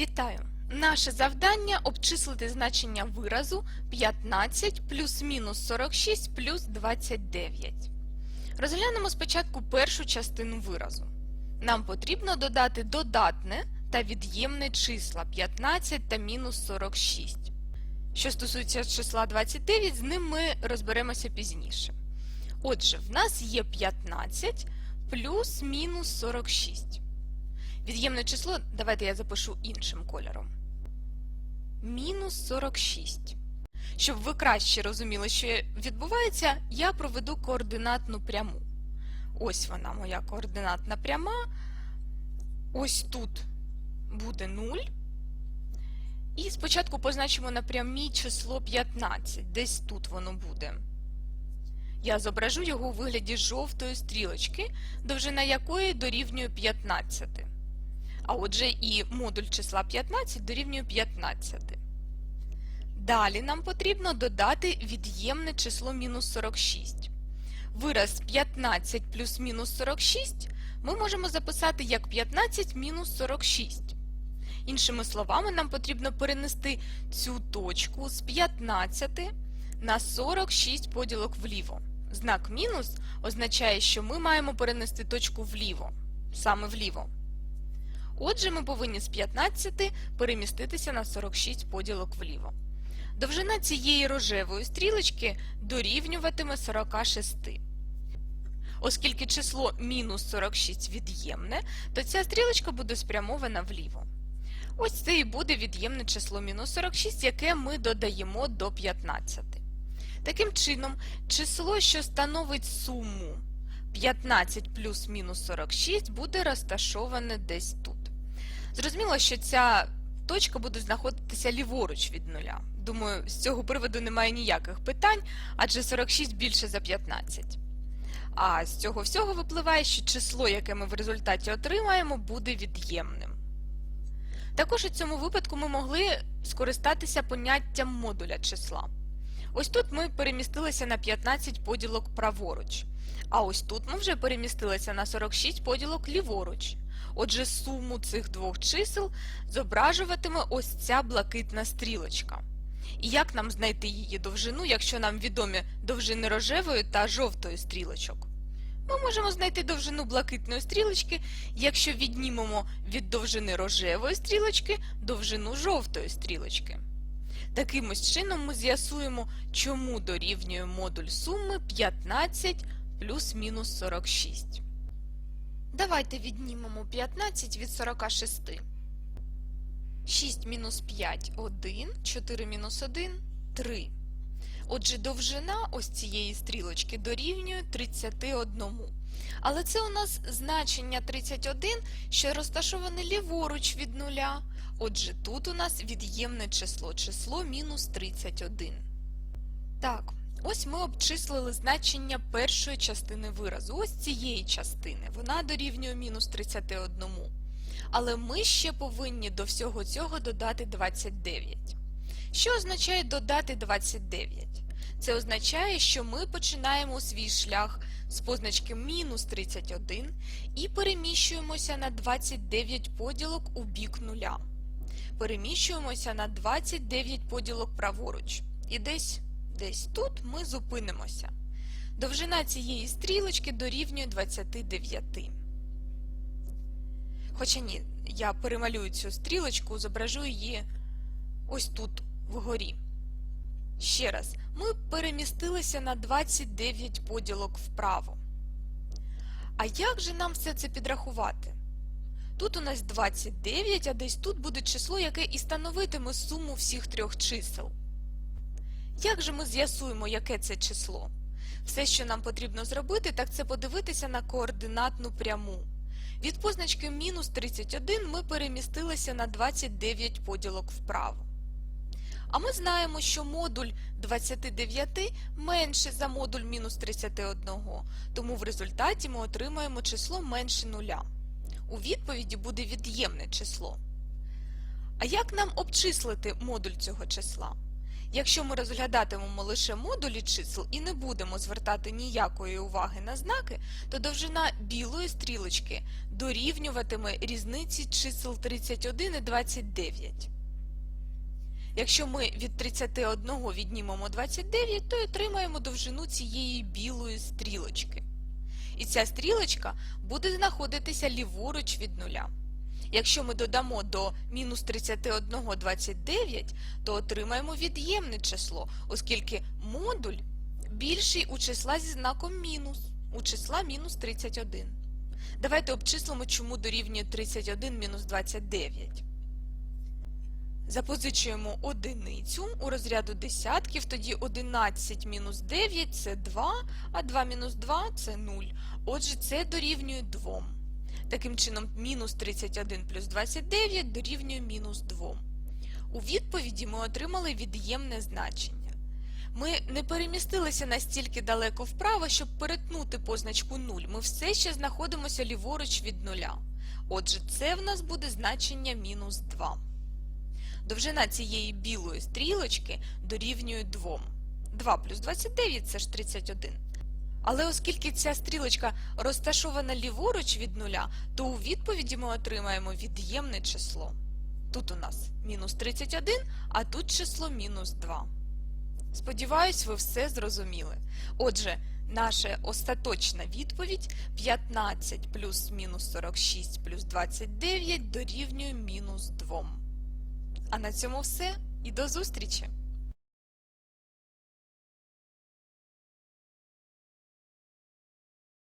Вітаю! Наше завдання обчислити значення виразу 15 плюс-мінус 46 плюс 29. Розглянемо спочатку першу частину виразу. Нам потрібно додати додатне та від'ємне числа 15 та мінус 46. Що стосується числа 29, з ним ми розберемося пізніше. Отже, в нас є 15 плюс-мінус 46. Від'ємне число, давайте я запишу іншим кольором. Мінус 46. Щоб ви краще розуміли, що відбувається, я проведу координатну пряму. Ось вона, моя координатна пряма. Ось тут буде 0. І спочатку позначимо на прямій число 15. Десь тут воно буде. Я зображу його у вигляді жовтої стрілочки, довжина якої дорівнює 15. А отже, і модуль числа 15 дорівнює 15. Далі нам потрібно додати від'ємне число мінус 46. Вираз 15 плюс мінус 46 ми можемо записати як 15 мінус 46. Іншими словами, нам потрібно перенести цю точку з 15 на 46 поділок вліво. Знак мінус означає, що ми маємо перенести точку вліво, саме вліво. Отже, ми повинні з 15 переміститися на 46 поділок вліво. Довжина цієї рожевої стрілочки дорівнюватиме 46. Оскільки число мінус 46 від'ємне, то ця стрілочка буде спрямована вліво. Ось це і буде від'ємне число мінус 46, яке ми додаємо до 15. Таким чином, число, що становить суму 15 плюс мінус 46, буде розташоване десь тут. Зрозуміло, що ця точка буде знаходитися ліворуч від нуля. Думаю, з цього приводу немає ніяких питань, адже 46 більше за 15. А з цього всього випливає, що число, яке ми в результаті отримаємо, буде від'ємним. Також у цьому випадку ми могли скористатися поняттям модуля числа. Ось тут ми перемістилися на 15 поділок праворуч, а ось тут ми вже перемістилися на 46 поділок ліворуч. Отже, суму цих двох чисел зображуватиме ось ця блакитна стрілочка. І як нам знайти її довжину, якщо нам відомі довжини рожевої та жовтої стрілочок? Ми можемо знайти довжину блакитної стрілочки, якщо віднімемо від довжини рожевої стрілочки довжину жовтої стрілочки. Таким ось чином ми з'ясуємо, чому дорівнює модуль суми 15 плюс-мінус 46. Давайте віднімемо 15 від 46. 6 мінус 5 – 1, 4 мінус 1 – 3. Отже, довжина ось цієї стрілочки дорівнює 31. Але це у нас значення 31, що розташоване ліворуч від нуля. Отже, тут у нас від'ємне число, число мінус 31. Так, ось ми обчислили значення першої частини виразу, ось цієї частини. Вона дорівнює мінус 31. Але ми ще повинні до всього цього додати 29. Що означає додати 29? Це означає, що ми починаємо свій шлях з позначки мінус 31 і переміщуємося на 29 поділок у бік нуля. Переміщуємося на 29 поділок праворуч. І десь, десь тут ми зупинимося. Довжина цієї стрілочки дорівнює 29. Хоча ні, я перемалюю цю стрілочку, зображу її ось тут, вгорі. Ще раз, ми перемістилися на 29 поділок вправо. А як же нам все це підрахувати? Тут у нас 29, а десь тут буде число, яке і становитиме суму всіх трьох чисел. Як же ми з'ясуємо, яке це число? Все, що нам потрібно зробити, так це подивитися на координатну пряму. Від позначки мінус 31 ми перемістилися на 29 поділок вправо. А ми знаємо, що модуль 29 менше за модуль мінус 31, тому в результаті ми отримаємо число менше нуля. У відповіді буде від'ємне число. А як нам обчислити модуль цього числа? Якщо ми розглядатимемо лише модулі чисел і не будемо звертати ніякої уваги на знаки, то довжина білої стрілочки дорівнюватиме різниці чисел 31 і 29. Якщо ми від 31 віднімемо 29, то отримаємо довжину цієї білої стрілочки. І ця стрілочка буде знаходитися ліворуч від нуля. Якщо ми додамо до мінус 31 29, то отримаємо від'ємне число, оскільки модуль більший у числа зі знаком мінус, у числа мінус 31. Давайте обчислимо, чому дорівнює 31 мінус 29. Запозичуємо одиницю у розряду десятків, тоді 11 мінус 9 це 2, а 2 мінус 2 це 0. Отже, це дорівнює 2. Таким чином, мінус 31 плюс 29 дорівнює мінус 2. У відповіді ми отримали від'ємне значення. Ми не перемістилися настільки далеко вправо, щоб перетнути позначку 0. Ми все ще знаходимося ліворуч від нуля. Отже, це в нас буде значення мінус 2. Довжина цієї білої стрілочки дорівнює 2. 2 плюс 29 це ж 31. Але оскільки ця стрілочка розташована ліворуч від нуля, то у відповіді ми отримаємо від'ємне число. Тут у нас мінус 31, а тут число мінус 2. Сподіваюсь, ви все зрозуміли. Отже, наша остаточна відповідь 15 плюс мінус 46 плюс 29 дорівнює мінус 2. А на цьому все і до зустрічі!